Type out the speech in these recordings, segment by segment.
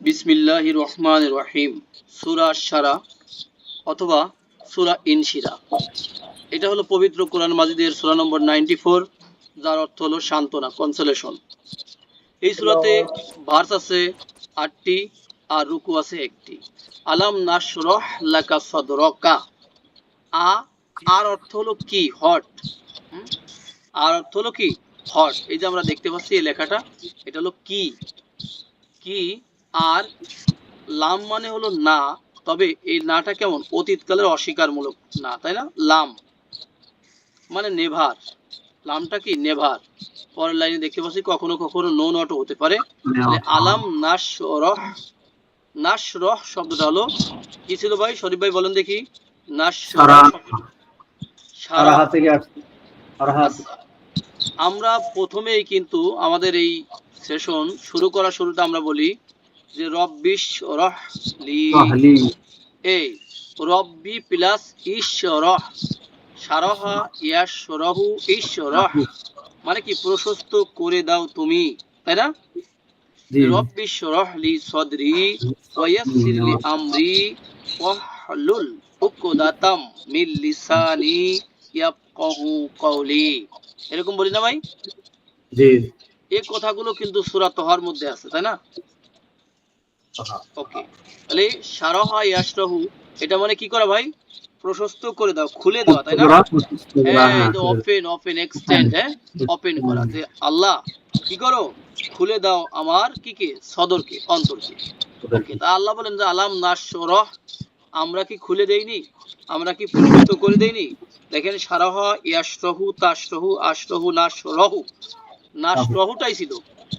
বিসমিল্লাহ রহমান রহিম সুরা সারা অথবা সুরা ইনশিরা। এটা হলো পবিত্র কোরআন মাজিদের সুরা নম্বর নাইনটি ফোর, যার অর্থ হলো সান্ত্বনা এই সুরাতে ভার্স আছে আটটি আর রুকু আছে একটি। আলাম নাশরহ লাকা সদরকা। আ, আর অর্থ হলো কি? হট? আর অর্থ হলো কি? হট। এই যে আমরা দেখতে পাচ্ছি এই লেখাটা, এটা হলো কি? কি আর লাম মানে হলো না তবে এই নাটা কেমন? অতীতকালের অস্বীকারমূলক না তাই না? লাম মানে নেভার। লামটা কি? নেভার। পরের লাইনে দেখতে পাচ্ছি কখনো কখনো নো নট হতে পারে। আলাম নাশরহ নাশরহ শব্দটা হলো কি ছিল ভাই? শরীফ ভাই বলেন দেখি। থেকে আমরা প্রথমেই কিন্তু আমাদের এই সেশন শুরু করা শুরুটা আমরা বলি যে রব্বিশ রহ লি। এই রব্বি প্লাস ঈশ্বরহ সারহা ইয়াশরহু ঈশ্বরহ মানে কি প্রশস্ত করে দাও তুমি তাই না? রব্বি শরহ লি সদরি ওয়াসসির লি আমরি ওয়াহলুল উকদাতাম মিন লিসানি ইয়াফকাহু কওলি। এরকম বলি না ভাই? জি। এই কথাগুলো কিন্তু সূরা তহার মধ্যে আছে তাই না? ওকে। তাহলে সারহা ইয়াশরাহু এটা মানে কি করা ভাই? প্রশস্ত করে দাও খুলে দেওয়া তাই না? হ্যাঁ ওপেন ওপেন এক্সটেন্ড হ্যাঁ। ওপেন করা যে আল্লাহ কি করো? খুলে দাও আমার কি কে? সদরকে অন্তরকে। ওকে তা আল্লাহ বলেন যে আলাম নাশরহ আমরা কি খুলে দেইনি? আমরা কি প্রশস্ত করে দেইনি? দেখেন সারাহ ইয়াশরহু তাশরহু আশরহু নাশরহু নাশরহুটাই ছিল।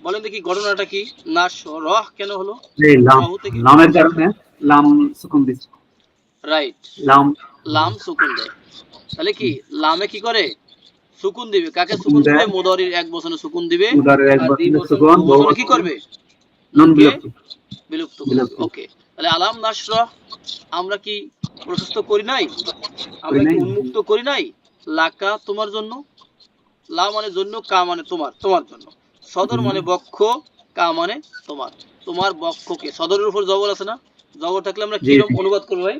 বলেন দেখি ঘটনাটা কি? নাশরহ কেন হলো? রাহু লামের কারণে লাম সুকুন রাইট। লাম লাম সুকুন দেয়। তাহলে কি লামে কি করে? সুকুন দিবে। কাকে সুকুন দিবে। মুদারির এক বছরে সুকুন দিবে। উদারের এক বছরে সুকুন, বছরে কি করবে? নুন বিলুপ্ত। বিলুপ্ত। বিলুপ্ত। ওকে। তাহলে আলাম নাসর আমরা কি প্রশস্ত করি নাই? আমরা কি উন্মুক্ত করি নাই? লাকা তোমার জন্য। লা মানে জন্য কা মানে তোমার তোমার জন্য। সদর মানে বক্ষ কা মানে তোমার। তোমার বক্ষকে সদরের উপর জবর আছে না? জবর থাকলে আমরা কীরকম অনুবাদ করব ভাই?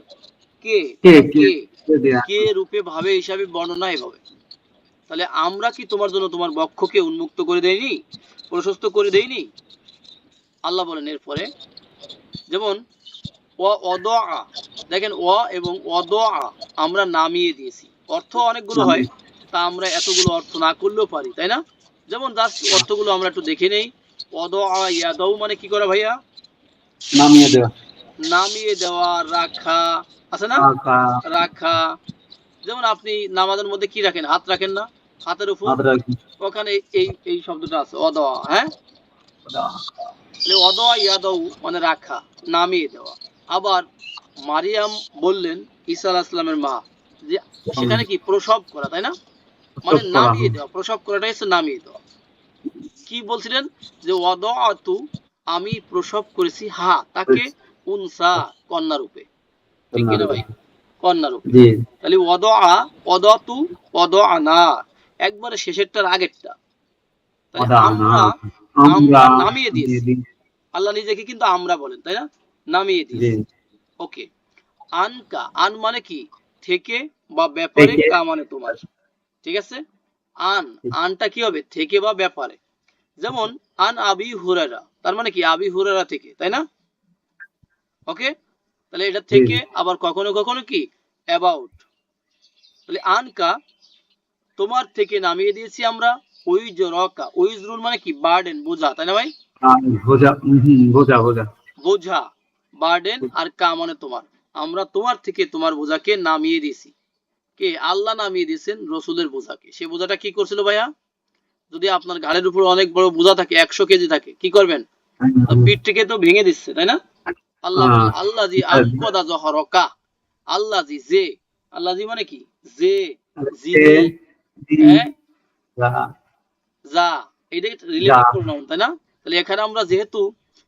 কে? কে কে? কে? কে? কে রূপে ভাবে হিসাবে বর্ণনা এভাবে। তাহলে আমরা কি তোমার জন্য তোমার বক্ষকে উন্মুক্ত করে দেইনি? প্রশস্ত করে দেইনি? আল্লাহ বলেন এরপরে যেমন ও অদ দেখেন অ এবং অদ আমরা নামিয়ে দিয়েছি। অর্থ অনেকগুলো হয়। তা আমরা এতগুলো অর্থ না করলেও পারি তাই না? যেমন জাস্ট অর্থগুলো আমরা একটু দেখে নেই। অদ ইয়াদৌ মানে কি করা ভাইয়া? নামিয়ে দেওয়া। নামিয়ে দেওয়া রাখা আছে না? রাখা। যেমন আপনি নামাজের মধ্যে কি রাখেন? হাত রাখেন না? হাতের উপর? ওখানে এই এই শব্দটা আছে অদোয়া হ্যাঁ? অদোয়া ইয়াদৌ মানে রাখা নামিয়ে দেওয়া। আবার মারিয়াম বললেন ঈসা আলাহ মা যে সেখানে কি প্রসব করা তাই না? মানে নামিয়ে দেওয়া প্রসব করাটাই হচ্ছে নামিয়ে দেওয়া। কি বলছিলেন? যে আমি প্রসব করেছি হা তাকে উনসা কন্যা রূপে ঠিক কিনা ভাই? কন্যা রূপে তাহলে অদতু অদআনা একবারে শেষেরটার আগেরটা। আমরা আমরা নামিয়ে দিয়েছি। আল্লাহ নিজেকে কিন্তু আমরা বলেন তাই না? নামিয়ে দিয়েছি। ওকে। আনকা আন মানে কি? থেকে বা ব্যাপারে কা মানে তোমার। ঠিক আছে? আন আনটা কি হবে? থেকে বা ব্যাপারে। যেমন আন আবি হুরারা তার মানে কি? আবি হুরারা থেকে তাই না? ওকে? তাহলে এটা থেকে আবার কখনো কখনো কি? অ্যাবাউট তাহলে আনকা তোমার থেকে নামিয়ে দিয়েছি আমরা। উইজ রকা উইজ রুল মানে কি? বার্ডেন বোঝা তাই না ভাই? বোঝা বোঝা বোঝা। বোঝা বার্ডেন আর কা মানে তোমার। আমরা তোমার থেকে তোমার বোঝাকে নামিয়ে দিয়েছি। কে? আল্লাহ নামিয়ে দিয়েছেন রসুলের বোঝাকে। সে বোঝাটা কি করছিল ভাইয়া? যদি আপনার ঘাড়ের উপর অনেক বড় বোঝা থাকে একশো কেজি থাকে কি করবেন? তো পিঠ থেকে তো ভেঙে দিচ্ছে তাই না? আল্লাহ। আল্লাহ। জি আনকদা জহরকা। আল্লাহ জি যে আল্লাহ জি মানে কি যে। হ্যাঁ যা। এটা প্রোনাউন তাই না? তাহলে এখানে আমরা যেহেতু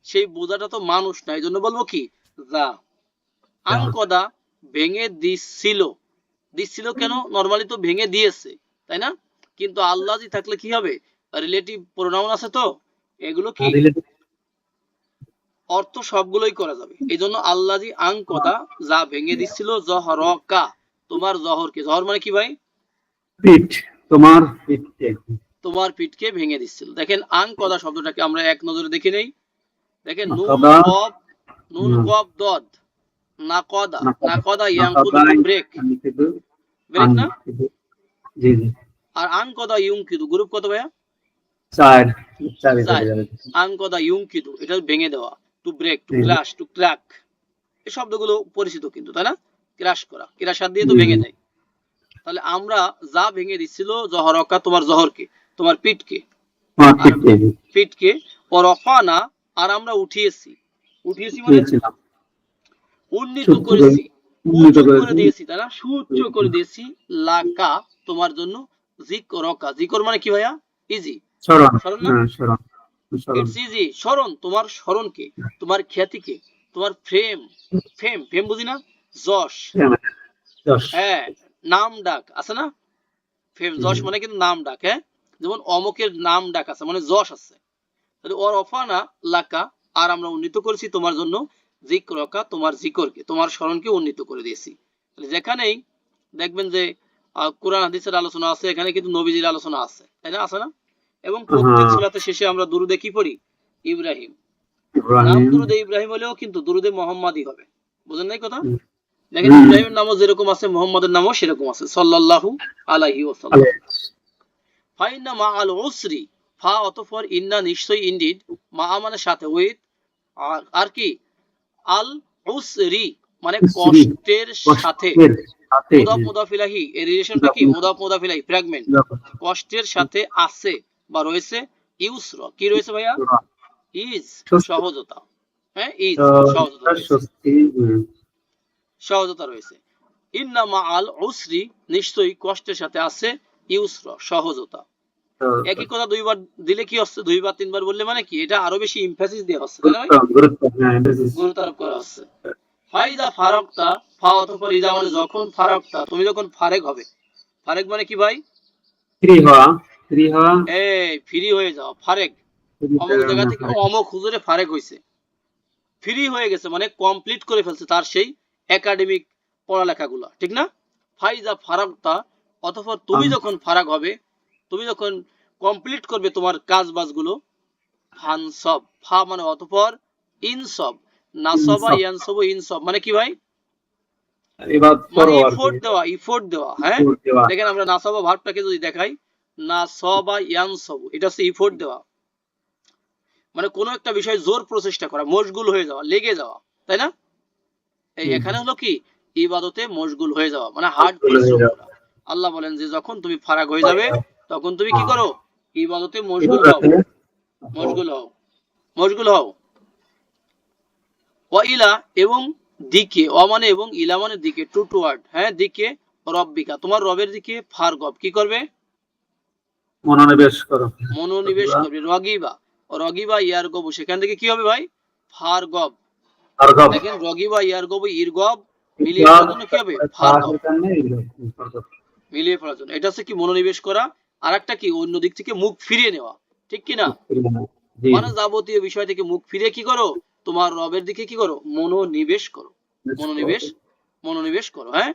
সেই বোঝাটা তো মানুষ না এই জন্য বলব কি? যা। আনকদা ভেঙে দিচ্ছিল দিচ্ছিল কেন? নরমালি তো ভেঙে দিয়েছে তাই না? কিন্তু আল্লাহ জি থাকলে কি হবে? রিলেটিভ প্রোনাউন আছে তো এগুলো কি? অর্থ সবগুলোই করা যাবে। এই জন্য আল্লাহ জি আং কদা যা ভেঙে দিচ্ছিল জহরকা তোমার জহরকে। জহর মানে কি ভাই? পিঠ তোমার পিঠে তোমার পিঠকে ভেঙে দিচ্ছিল। দেখেন আং কদা শব্দটাকে আমরা এক নজরে দেখে নেই। দেখেন নুন। কব নুন। কব দদ। নাকদা নাকদা। নাকদা ব্রেক ব্রেক না জি জি আর আং কদা গ্রুপ কত ভাইয়া? চার। চার। চলে যাবে আং কদা ইউংকিদু এটা ভেঙে দেওয়া। টু ব্রেক টু হুম। ক্রাশ টু ক্র্যাক এই শব্দগুলো পরিচিত কিন্তু তাই না? ক্রাশ করা। ক্রাশ হাত দিয়ে তো ভেঙে দেয়। তাহলে আমরা যা ভেঙে দিচ্ছিল জহরকা তোমার জহরকে তোমার পিঠকে। পিঠকে ও রফানা আর আমরা উঠিয়েছি। উঠিয়েছি মানে? উন্নীত করেছি। উন্নীত করে দিয়েছি না সুচ্চ করে দিয়েছি লাকা তোমার জন্য জিকরকা জিকর মানে কি ভাইয়া? ইজি। স্মরণ। স্মরণ না? হ্যাঁ স্মরণ। স্মরণ। ইটস ইজি স্মরণ তোমার স্মরণকে তোমার খ্যাতিকে তোমার ফ্রেম ফেম ফেম বুঝি না? যশ। হ্যাঁ নাম ডাক আছে না? ফেম যশ মানে কিন্তু নাম ডাক হ্যাঁ? যেমন অমকের নাম ডাক আছে মানে যশ আছে। তাহলে ওর অফানা লাকা আর আমরা উন্নীত করেছি তোমার জন্য জিক্রকা তোমার জিকরকে তোমার স্মরণকে উন্নীত করে দিয়েছি। যেখানেই দেখবেন যে কোরআন হাদিসের আলোচনা আছে এখানে কিন্তু নবীজির আলোচনা আছে। তাই না? আছে না? এবং প্রত্যেক। সুরাতে শেষে আমরা দুরুদে কি পড়ি? ইব্রাহিম। নাম দুরুদে ইব্রাহিম হলেও কিন্তু দুরুদে মোহাম্মদই হবে। বুঝেন নাই কথা? দেখেন ইব্রাহিমের নামও যেরকম আছে মোহাম্মদের নামও সেরকম আছে সাল্লাল্লাহু আলাইহি ওয়াসাল্লাম। ফাইন্না মা আল উসরি ফা অতঃপর ইন্না নিশ্চয়ই ইন্ডিড মা মানে সাথে উইথ আর কি? আল উসরি মানে কষ্টের সাথে। মুদাফ এর রিলেশনটা কি? মুদাফ- মুদাফ মুদাফিলাহি ফ্র্যাগমেন্ট কষ্টের সাথে আছে বা রয়েছে ইউসর। কি রয়েছে ভাইয়া? ইজ সহজতা। হ্যাঁ ইজ সহজতা। সহজতা রয়েছে। ইন্না মা আল উসরি নিশ্চয়ই কষ্টের সাথে আছে ইউসর সহজতা। একই কথা দুইবার দিলে কি হচ্ছে? দুইবার তিনবার বললে মানে কি? এটা আরও বেশি ইমফাসিস দেওয়া হচ্ছে তাই না গুরুত্ব গুরুত্ব হ্যাঁ আরোপ করা হচ্ছে। ফাইদা ফারাকতা ফা অথবা ইদা মানে যখন ফারাকতা তুমি যখন ফারেক হবে। ফারেক মানে কি ভাই? ফ্রি হওয়া ফ্রি হওয়া। এই ফ্রি হয়ে যাও ফারেক। অমুক জায়গা থেকে অমুক হুজুরে ফারেক হয়েছে ফ্রি হয়ে গেছে মানে কমপ্লিট করে ফেলছে তার সেই একাডেমিক পড়ালেখাগুলো ঠিক না? ফাইজা ফারাকতা অথবা তুমি যখন ফারাক হবে তুমি যখন কমপ্লিট করবে তোমার কাজ বাজগুলো ফানসব ফা মানে অতঃপর ইনসব নাসবা ইনসব। ইয়ানসব ইনসব মানে কি ভাই? মানে পড়ো আর ইফোর্ট দেওয়া ইফোর্ট দেওয়া হ্যাঁ? দেখেন আমরা নাসাবা ভার্বটাকে যদি দেখাই নাসবা ইয়ানসব এটা হচ্ছে ইফোর্ট দেওয়া। মানে কোনো একটা বিষয় জোর প্রচেষ্টা করা মশগুল হয়ে যাওয়া লেগে যাওয়া তাই না? এই এখানে হলো কি? ইবাদতে মশগুল হয়ে যাওয়া মানে হার্ড পরিশ্রম করা। আল্লাহ বলেন যে যখন তুমি ফারাক হয়ে যাবে তখন তুমি কি হ্যাঁ। করো? ইবাদতে মশগুল হও। মশগুল হও। মশগুল হও। ও ইলা এবং দিকে অ মানে এবং ইলা মানে দিকে টু টু ওয়ার্ড। হ্যাঁ দিকে রব্বিকা। তোমার রবের দিকে ফার গব কি করবে? মনোনিবেশ করো। মনোনিবেশ করবে। রগিবা। রগিবা ইয়ার গব সেখান থেকে কি হবে ভাই? ফার গব আর গব দেখেন রগিবা ইয়ার গব ইর গব মিলিয়ে ফেলার জন্য কি হবে? ফার গব মিলিয়ে ফেলার জন্য। এটা হচ্ছে কি মনোনিবেশ করা? আর একটা কি? অন্য দিক থেকে মুখ ফিরিয়ে নেওয়া। ঠিক কি না? মানে যাবতীয় বিষয় থেকে মুখ ফিরে কি করো? তোমার রবের দিকে কি করো? মনোনিবেশ করো। মনোনিবেশ মনোনিবেশ করো হ্যাঁ?